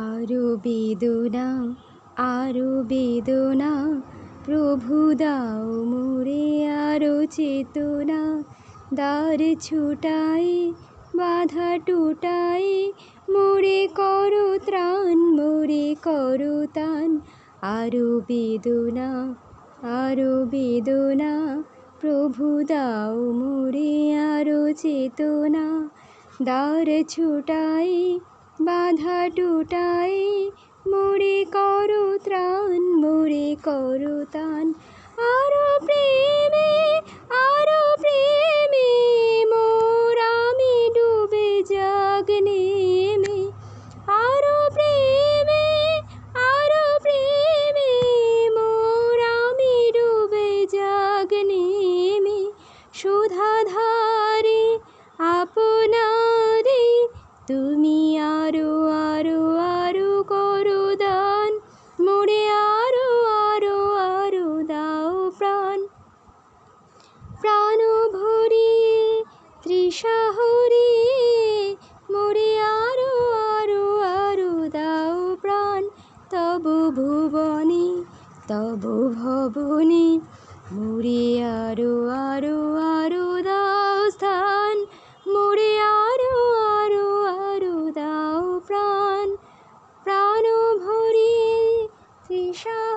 আরও বেদনা আরও বেদনা প্রভু দাও মোরে আরও চেতনা দ্বার ছুটাই বাধা টুটাই মোরে করো ত্রাণ মোরে করো তান আরও বেদনা আরও বেদনা প্রভু দাও মোরে আরও চেতনা দ্বার ছুটাই বাধা টুটাই মোরে করো ত্রাণ মোরে করো তান। আরও প্রেমে আরও প্রেমে, মোর আমি ডুবে জাগ নেমে। আরও প্রেমে আরও প্রেমে, মোর আমি ডুবে জাগ নেমে। সুধাধারে আরও আরও আরও করো দান মোরে আরও আরও আরও দাও প্রাণ প্রাণ ভরিয়ে তৃষা হরিয়ে মোরে আরও আরও আরও দাও প্রাণ তব ভুবনে তব ভবনে মোরে আরও আরও আরও ईशा